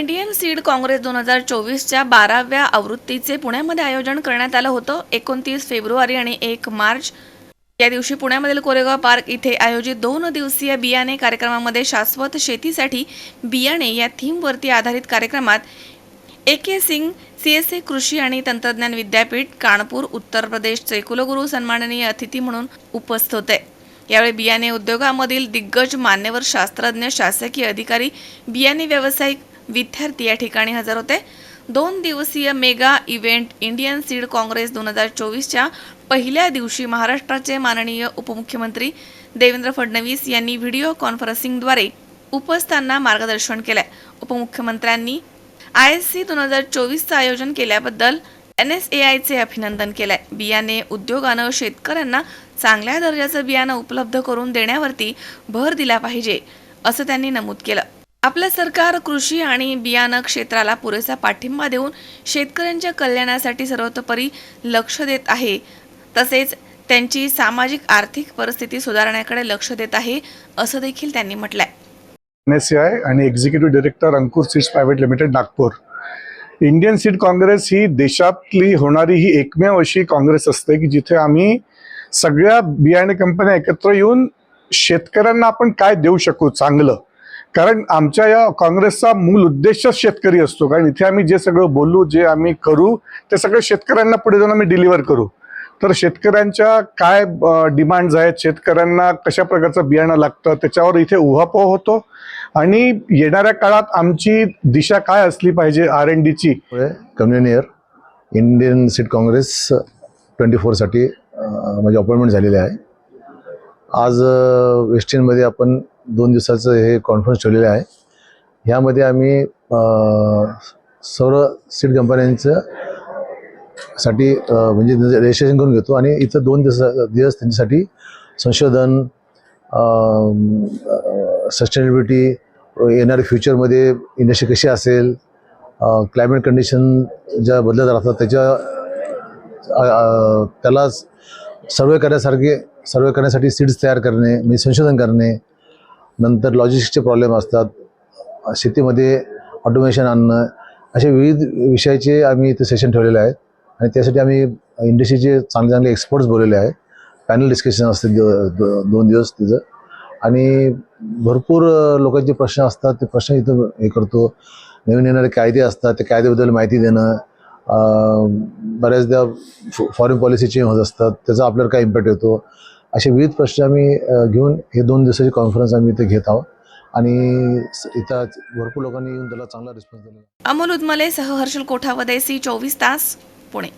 Indian seed Congress दोन हजार चोवीसच्या बाराव्या आवृत्तीचे पुण्यामध्ये आयोजन करण्यात आलं होतं. एकोणतीस फेब्रुवारी आणि एक मार्च या दिवशी पुण्यामधील कोरेगाव पार्क इथे आयोजित दोन दिवसीय बियाणे कार्यक्रमामध्ये शाश्वत शेतीसाठी बियाणे या थीमवरती आधारित कार्यक्रमात A K Singh C S A कृषी आणि तंत्रज्ञान विद्यापीठ कानपूर उत्तर प्रदेशचे कुलगुरू सन्माननीय अतिथी म्हणून उपस्थित होते. यावेळी बियाणे उद्योगामधील दिग्गज मान्यवर शास्त्रज्ञ शासकीय अधिकारी बियाणे व्यावसायिक विद्यार्थी या ठिकाणी हजर होते. दोन दिवसीय mega event Indian seed congress दोन हजार चोवीसच्या पहिल्या दिवशी महाराष्ट्राचे माननीय उपमुख्यमंत्री देवेंद्र फडणवीस यांनी व्हिडिओ कॉन्फरन्सिंगद्वारे उपस्थांना मार्गदर्शन केलं उपमुख्यमंत्र्यांनी आय एस सी दोन हजार चोवीसचं आयोजन केल्याबद्दल एन एस ए आयचे अभिनंदन केलंय. बियाणे उद्योगानं शेतकऱ्यांना चांगल्या दर्जाचं बियाणं उपलब्ध करून देण्यावरती भर दिला पाहिजे असं त्यांनी नमूद केलं. आपलं सरकार कृषी आणि बियाणं क्षेत्राला पुरेसा पाठिंबा देऊन शेतकऱ्यांच्या कल्याणासाठी सर्वतोपरी लक्ष देत आहे. तसेच त्यांची सामाजिक आर्थिक परिस्थिती सुधारण्याकडे लक्ष देत आहे असं देखील त्यांनी म्हटलंय. एन एस सी आय आणि executive director Ankur seeds private limited Nagpur. Indian seed congress ही देशातली होणारी ही एकमेव अशी काँग्रेस असते की जिथे आम्ही सगळ्या बियाणे कंपन्या एकत्र येऊन शेतकऱ्यांना आपण काय देऊ शकू चांगलं? कारण आमच्या या काँग्रेसचा मूल उद्देशच शेतकरी असतो. कारण इथे आम्ही जे सगळं बोलू जे आम्ही करू ते सगळं शेतकऱ्यांना पुढे जाऊन आम्ही डिलिव्हर करू. तर शेतकऱ्यांच्या काय डिमांड्स आहेत शेतकऱ्यांना कशा प्रकारचं बियाणं लागतं त्याच्यावर इथे उहापोह होतो. आणि येणाऱ्या काळात आमची दिशा काय असली पाहिजे आर एन डीची पुढे convenor Indian seed congress twenty फोरसाठी माझी अपॉइंटमेंट झालेली आहे. आज अ, वेस्ट इंडमध्ये आपण दोन दिवसाचं हे कॉन्फरन्स ठेवलेलं आहे. ह्यामध्ये आम्ही सर्व सीट कंपन्यांचं साठी म्हणजे रजिस्ट्रेशन करून घेतो आणि इथं दोन दिवस दिवस त्यांच्यासाठी संशोधन सस्टेनेबिलिटी येणाऱ्या फ्युचरमध्ये इंडस्ट्री कशी असेल क्लायमेट कंडिशन ज्या बदलत राहतात त्याच्या त्याला सर्वे करण्यासारखे सर्वे करण्यासाठी सीड्स तयार करणे म्हणजे संशोधन करणे नंतर लॉजिस्टिकचे प्रॉब्लेम असतात. शेतीमध्ये ऑटोमेशन आणणं असे विविध विषयाचे आम्ही इथे सेशन ठेवलेले आहेत. आणि त्यासाठी आम्ही इंडस्ट्रीचे चांगले चांगले एक्सपर्ट्स बोललेले आहे पॅनल डिस्कशन असते दोन दिवस तिचं आणि भरपूर लोकांचे प्रश्न असतात ते प्रश्न इथं हे करतो. नवीन येणारे कायदे असतात त्या कायद्याबद्दल माहिती देणं बऱ्याचदा फॉरेन पॉलिसी चेंज होत असतात. त्याचा आपल्याला काय इम्पॅक्ट येतो? असे विविध प्रश्न आम्ही घेऊन हे दोन दिवसाची कॉन्फरन्स आम्ही इथे घेत आहोत. आणि इथं भरपूर लोकांनी येऊन त्याला चांगला रिस्पॉन्स दिला अमोल उदमले सह हर्षल कोठावदे सी चोवीस तास पुणे.